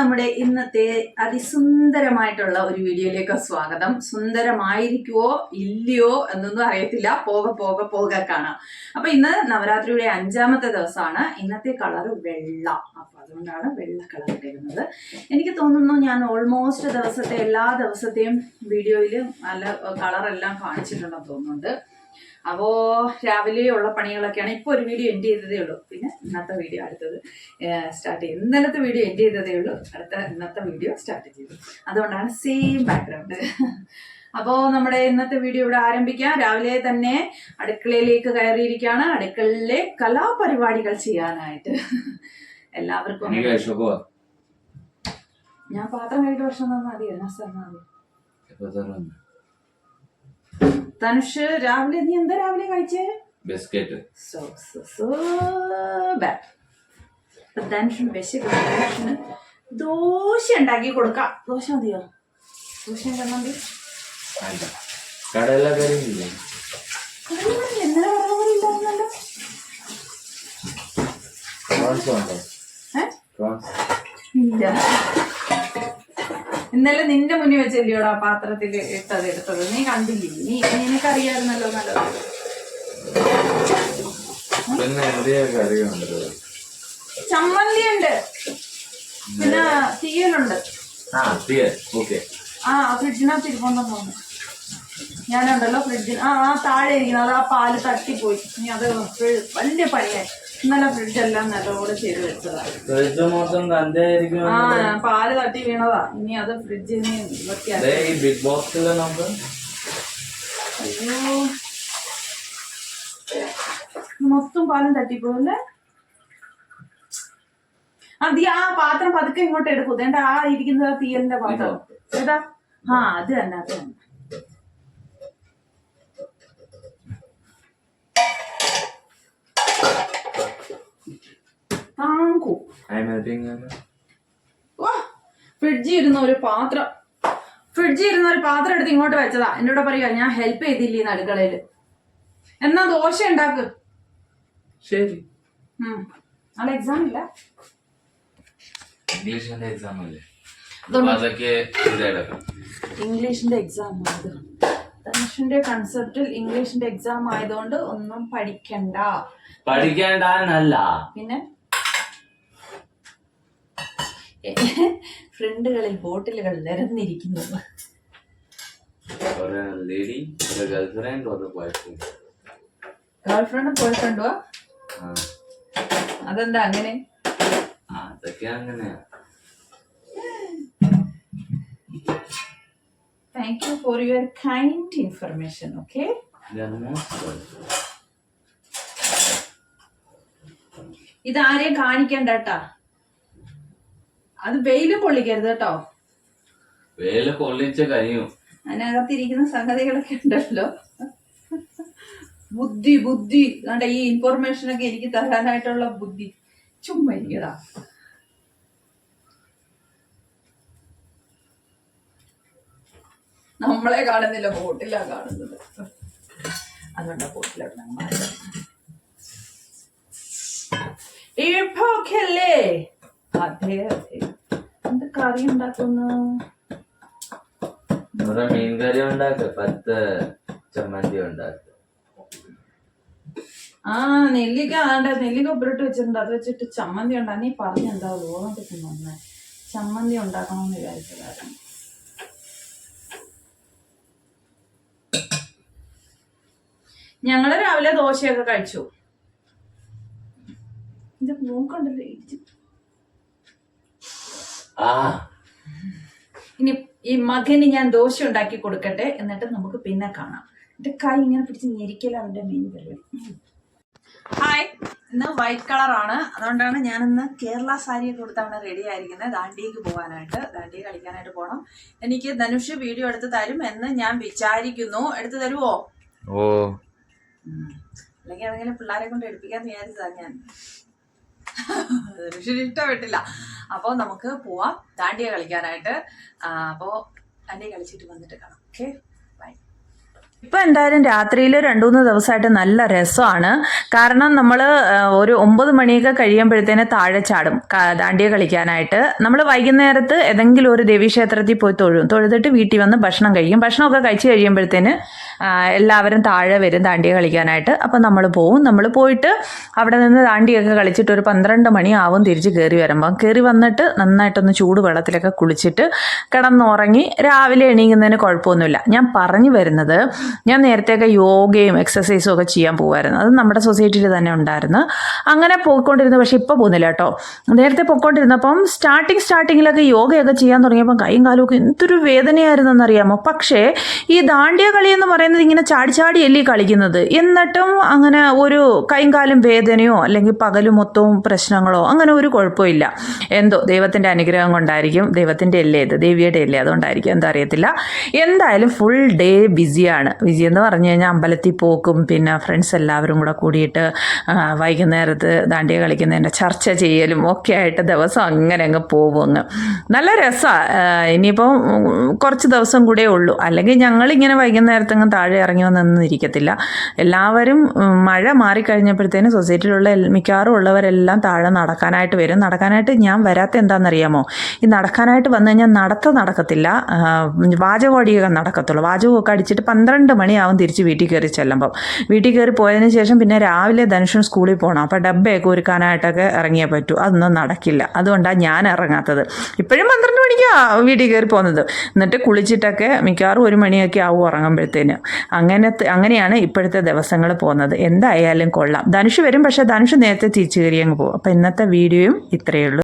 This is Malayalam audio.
നമ്മുടെ ഇന്നത്തെ അതിസുന്ദരമായിട്ടുള്ള ഒരു വീഡിയോയിലേക്ക് സ്വാഗതം. സുന്ദരമായിരിക്കുവോ ഇല്ലയോ എന്നൊന്നും അറിയത്തില്ല. പോക പോക പോക കാണാം. അപ്പൊ ഇന്ന് നവരാത്രിയുടെ അഞ്ചാമത്തെ ദിവസമാണ്. ഇന്നത്തെ കളർ വെള്ള. അപ്പൊ അതുകൊണ്ടാണ് വെള്ള കളർ ഇട്ടിരുന്നത്. എനിക്ക് തോന്നുന്നു ഞാൻ ഓൾമോസ്റ്റ് ദിവസത്തെ എല്ലാ ദിവസത്തെയും വീഡിയോയിൽ നല്ല കളറെല്ലാം കാണിച്ചിട്ടുണ്ടെന്ന് തോന്നുന്നുണ്ട്. അപ്പോ രാവിലെ ഉള്ള പണികളൊക്കെയാണ് ഇപ്പൊ ഒരു വീഡിയോ എൻഡ് ചെയ്തതേ ഉള്ളൂ. പിന്നെ ഇന്നത്തെ വീഡിയോ അടുത്തത് സ്റ്റാർട്ട് ചെയ്തു. ഇന്നലത്തെ വീഡിയോ എൻഡ് ചെയ്തതേ ഉള്ളൂ. അടുത്ത ഇന്നത്തെ വീഡിയോ സ്റ്റാർട്ട് ചെയ്തു. അതുകൊണ്ടാണ് സെയിം ബാക്ക്ഗ്രൗണ്ട് അപ്പോൾ നമ്മുടെ ഇന്നത്തെ വീഡിയോ ഇവിടെ ആരംഭിക്കാം. രാവിലെ തന്നെ അടുക്കളയിലേക്ക് കയറിയിരിക്കുകയാണ്. അടുക്കളയിലെ കലാപരിപാടികൾ ചെയ്യാനായിട്ട്. എല്ലാവർക്കും ഞാൻ പാത്രം കഴിഞ്ഞ ഭക്ഷണം തന്നാൽ മതി. എന്നാ സാർ മതി. തരുമെന്ന്? രാവിലെ നീ എന്താ രാവിലെ കഴിച്ചേ? ബിസ്ക്കറ്റ്. സോ സോ ബാഡ് അപ്പൊ ധനുഷിന് വിശക്കുന്നു. ധനുഷിന് ദോശ ഉണ്ടാക്കി കൊടുക്കാം. ദോശ മതിയോ? ദോശ ചമ്മന്തി അല്ല. കടല ഇല്ലേ? കറിയോടെ ഇന്നലെ കടലക്കറി ഇല്ലായിരുന്നല്ലോ പ്രോൺസ് ഉണ്ടോ ഏ? പ്രോൺസ് ഇല്ല. ഇന്നലെ നിന്റെ മുന്നിൽ വെച്ചല്ലോടാ പാത്രത്തിൽ ഇട്ടത് എടുത്തത്? നീ കണ്ടില്ലേ? നീ നിനക്കറിയാമായിരുന്നല്ലോ നല്ലത്. ചമ്മന്തി ഉണ്ട് പിന്നെ തീയലുണ്ട്. ആ ആ ഫ്രിഡ്ജിനകത്ത് ഇരിപ്പുണ്ടെന്ന് തോന്നുന്നു. ഞാനുണ്ടല്ലോ ഫ്രിഡ്ജിൽ ആ ആ താഴെ ഇരിക്കുന്നത് അത് ആ പാൽ തട്ടിപ്പോയി. ഇനി അത് വലിയ പണിയായി. ഇന്നലെ ഫ്രിഡ്ജെല്ലാം നല്ലപോലെ ചെയ്ത് വെച്ചതാണ്. ഫ്രിഡ്ജ് മൊത്തം തന്റെ ആയിരിക്കും ആ പാൽ തട്ടി വീണതാ. ഇനി അത് ഫ്രിഡ്ജിൽ വൃത്തിയാക്കി ഈ ബിഗ് ബോക്സിൽ നമുക്ക് അയ്യോ. മൊത്തം പാലും തട്ടിപ്പോയല്ലേ? അത് ആ പാത്രം പതുക്കെ ഇങ്ങോട്ട് എടുക്കും. എന്റെ ആ ഇരിക്കുന്നത് തീയലിന്റെ പാത്രം. ഏതാ? ആ അത് തന്നെ അത് തന്നെ. താങ്കൂ. വാ ഫ്രിഡ്ജിൽ ഇരുന്ന ഒരു പാത്രം. ഫ്രിഡ്ജിൽ ഇരുന്ന ഒരു പാത്രം എടുത്ത് ഇങ്ങോട്ട് വെച്ചതാ. എന്നോട് പറയുക ഞാൻ ഹെൽപ്പ് ചെയ്തില്ലേ അടുക്കളയിൽ എന്നാ ദോശ ഉണ്ടാക്ക്? ശരി. നാളെ എക്സാം ഇല്ല. ഇംഗ്ലീഷിന്റെ എക്സാം അല്ലേ? ഇംഗ്ലീഷിന്റെ എക്സാം അത് കൺസെപ്റ്റിൽ ഇംഗ്ലീഷിന്റെ എക്സാം ആയതുകൊണ്ട് ഒന്നും പഠിക്കണ്ട. പഠിക്കേണ്ടല്ല പിന്നെ? ഫ്രണ്ടുകളിൽ ബോട്ടിലുകൾ നിരന്നിരിക്കുന്നു. ഗേൾഫ്രണ്ട് ബോയ്ഫ്രണ്ടുവാ അതെന്താ അങ്ങനെ? Thank you for your kind information okay ഇതാരെയും കാണിക്കണ്ട കേട്ടാ അത് വെയിൽ പൊള്ളിക്കരുത് കേട്ടോ. വെയിൽ പൊള്ളിച്ച കഴിയും. അതിനകത്തിരിക്കുന്ന സംഗതികളൊക്കെ ഉണ്ടല്ലോ. ബുദ്ധി ബുദ്ധി. കണ്ട ഈ ഇൻഫോർമേഷൻ ഒക്കെ എനിക്ക് തരാനായിട്ടുള്ള ബുദ്ധി. ചുമ്മാ നമ്മളെ കാണുന്നില്ല ബോട്ടിലാ കാണുന്നത്. അതുകൊണ്ട് okay അല്ലേ അതെ അതെ. കറി ഉണ്ടാക്കുന്നു ഒരു മീൻകറി ഉണ്ടാക്ക പത്ത് ചമ്മന്തി ഉണ്ടാക്ക. ആ നെല്ലിക്ക ആണ്ട നെല്ലിക്ക ഉപ്പിട്ട് വെച്ചിട്ടുണ്ട്. അത് വെച്ചിട്ട് ചമ്മന്തി ഉണ്ടാ നീ പറഞ്ഞെന്താ ഓർമ്മ ഒന്ന് ചമ്മന്തി ഉണ്ടാക്കണമെന്ന് വിചാരിച്ചതായിരുന്നു ഞങ്ങൾ രാവിലെ ദോശയൊക്കെ കഴിച്ചു. ഇത് നോക്കണ്ടല്ലോ ഇടിച്ച്. ആ. ഇനി ഈ മകന് ഞാൻ ദോശ ഉണ്ടാക്കി കൊടുക്കട്ടെ എന്നിട്ട് നമുക്ക് പിന്നെ കാണാം. എന്റെ കൈ ഇങ്ങനെ പിടിച്ച് ഞെരിക്കല അവന്റെ മെയിൻ പരിപാടി. ഹായ് ഇന്ന് വൈറ്റ് കളറാണ് അതുകൊണ്ടാണ് ഞാൻ ഇന്ന് കേരള സാരി കൊടുത്താണ് റെഡി ആയിരിക്കുന്നത്. ദാണ്ടിക്ക് പോകാനായിട്ട് ദാണ്ടി കളിക്കാനായിട്ട് പോകണം എനിക്ക് ധനുഷ് വീഡിയോ എടുത്ത് തരും എന്ന് ഞാൻ വിചാരിക്കുന്നു. എടുത്തു തരുമോ ഓ. അല്ലെങ്കിൽ അതെങ്കിലും പിള്ളേരെ കൊണ്ട് എടുപ്പിക്കാൻ വിചാരിച്ചതാണ് ഞാൻ. ധനുഷിന് ഇഷ്ടപ്പെട്ടില്ല. അപ്പോൾ നമുക്ക് പോവാം. ദാണ്ടിയ കളിക്കാനായിട്ട്. അപ്പോൾ ദാണ്ടിയ കളിച്ചിട്ട് വന്നിട്ട് കാണാം. ഓക്കെ? ഇപ്പം എന്തായാലും രാത്രിയിൽ രണ്ടു മൂന്ന് ദിവസമായിട്ട് നല്ല രസമാണ്. കാരണം നമ്മൾ ഒരു ഒമ്പത് മണിയൊക്കെ കഴിയുമ്പോഴത്തേന് താഴെ ചാടും ദാണ്ടിയ കളിക്കാനായിട്ട്. നമ്മൾ വൈകുന്നേരത്ത് ഏതെങ്കിലും ഒരു ദേവീക്ഷേത്രത്തിൽ പോയി തൊഴും തൊഴുതിട്ട് വീട്ടിൽ വന്ന് ഭക്ഷണം കഴിക്കും. ഭക്ഷണമൊക്കെ കഴിച്ച് കഴിയുമ്പോഴത്തേന് എല്ലാവരും താഴെ വരും ദാണ്ടിയ കളിക്കാനായിട്ട്. അപ്പം നമ്മൾ പോവും. നമ്മൾ പോയിട്ട് അവിടെ നിന്ന് ദാണ്ടിയൊക്കെ കളിച്ചിട്ട് ഒരു പന്ത്രണ്ട് മണിയാവും തിരിച്ച് കയറി വരുമ്പം. കയറി വന്നിട്ട് നന്നായിട്ടൊന്ന് ചൂട് വെള്ളത്തിലൊക്കെ കുളിച്ചിട്ട് കിടന്നുറങ്ങി രാവിലെ എണീക്കുന്നതിന് കുഴപ്പമൊന്നുമില്ല. ഞാൻ പറഞ്ഞു വരുന്നത് ഞാൻ നേരത്തെയൊക്കെ യോഗയും എക്സസൈസും ഒക്കെ ചെയ്യാൻ പോകുമായിരുന്നു അത് നമ്മുടെ സൊസൈറ്റിയിൽ തന്നെ ഉണ്ടായിരുന്നു. അങ്ങനെ പോയിക്കൊണ്ടിരുന്നു പക്ഷെ ഇപ്പോൾ പോകുന്നില്ല കേട്ടോ. നേരത്തെ പോയിക്കൊണ്ടിരുന്നപ്പം സ്റ്റാർട്ടിങ് സ്റ്റാർട്ടിങ്ങിലൊക്കെ യോഗയൊക്കെ ചെയ്യാൻ തുടങ്ങിയപ്പം കൈയും കാലും ഒക്കെ എന്തൊരു വേദനയായിരുന്നു എന്നറിയാമോ പക്ഷേ ഈ ദാണ്ടിയ കളി എന്ന് പറയുന്നത് ഇങ്ങനെ ചാടി ചാടിയല്ലേ കളിക്കുന്നത്? എന്നിട്ടും അങ്ങനെ ഒരു കൈയും കാലും വേദനയോ അല്ലെങ്കിൽ പകലും മൊത്തവും പ്രശ്നങ്ങളോ അങ്ങനെ ഒരു കുഴപ്പമില്ല എന്തോ ദൈവത്തിന്റെ അനുഗ്രഹം കൊണ്ടായിരിക്കും. ദൈവത്തിന്റെ അല്ലേ ഇത്? ദേവിയുടെ അല്ലേ? അതുകൊണ്ടായിരിക്കും. എന്താ അറിയത്തില്ല. എന്തായാലും ഫുൾ ഡേ ബിസിയാണ് എന്ന് പറഞ്ഞു കഴിഞ്ഞാൽ അമ്പലത്തിൽ പോക്കും പിന്നെ ഫ്രണ്ട്സ് എല്ലാവരും കൂടെ കൂടിയിട്ട് വൈകുന്നേരത്ത് ദാണ്ടിയ കളിക്കുന്നതിന്റെ ചർച്ച ചെയ്യലും ഒക്കെ ആയിട്ട് ദിവസം അങ്ങനെ അങ്ങ് പോകും അങ്ങ് നല്ല രസമാണ് ഇനിയിപ്പം കുറച്ച് ദിവസം കൂടെ ഉള്ളൂ. അല്ലെങ്കിൽ ഞങ്ങളിങ്ങനെ വൈകുന്നേരത്ത് അങ്ങ് താഴെ ഇറങ്ങി വന്നൊന്നും ഇരിക്കത്തില്ല എല്ലാവരും മഴ മാറിക്കഴിഞ്ഞപ്പോഴത്തേനും സൊസൈറ്റിയിലുള്ള മിക്കവാറും ഉള്ളവരെല്ലാം താഴെ നടക്കാനായിട്ട് വരും. നടക്കാനായിട്ട് ഞാൻ വരാത്ത എന്താണെന്നറിയാമോ? ഈ നടക്കാനായിട്ട് വന്നു കഴിഞ്ഞാൽ നടത്ത നടക്കത്തില്ല. വാചകോടിയൊക്കെ നടക്കത്തുള്ളൂ. വാചകമൊക്കെ അടിച്ചിട്ട് പന്ത്രണ്ട് മണിയാവും തിരിച്ച് വീട്ടിൽ കയറി ചെല്ലുമ്പം. വീട്ടിൽ കയറി പോയതിന് ശേഷം പിന്നെ രാവിലെ ധനുഷൻ സ്കൂളിൽ പോകണം അപ്പോൾ ഡബ്ബയൊക്കെ ഒരുക്കാനായിട്ടൊക്കെ ഇറങ്ങിയേ പറ്റൂ. അതൊന്നും നടക്കില്ല. അതുകൊണ്ടാണ് ഞാൻ ഇറങ്ങാത്തത്. ഇപ്പോഴും പന്ത്രണ്ട് മണിക്കാണ് വീട്ടിൽ കയറി പോകുന്നത്. എന്നിട്ട് കുളിച്ചിട്ടൊക്കെ മിക്കവാറും ഒരു മണിയൊക്കെ ആവും ഉറങ്ങുമ്പോഴത്തേന്. അങ്ങനത്തെ അങ്ങനെയാണ് ഇപ്പോഴത്തെ ദിവസങ്ങൾ പോകുന്നത്. എന്തായാലും കൊള്ളാം. ധനുഷ് വരും. പക്ഷേ ധനുഷ് നേരത്തെ തിരിച്ചു കയറി അങ്ങ് പോകും. അപ്പോൾ ഇന്നത്തെ വീഡിയോയും ഇത്രയേ ഉള്ളൂ.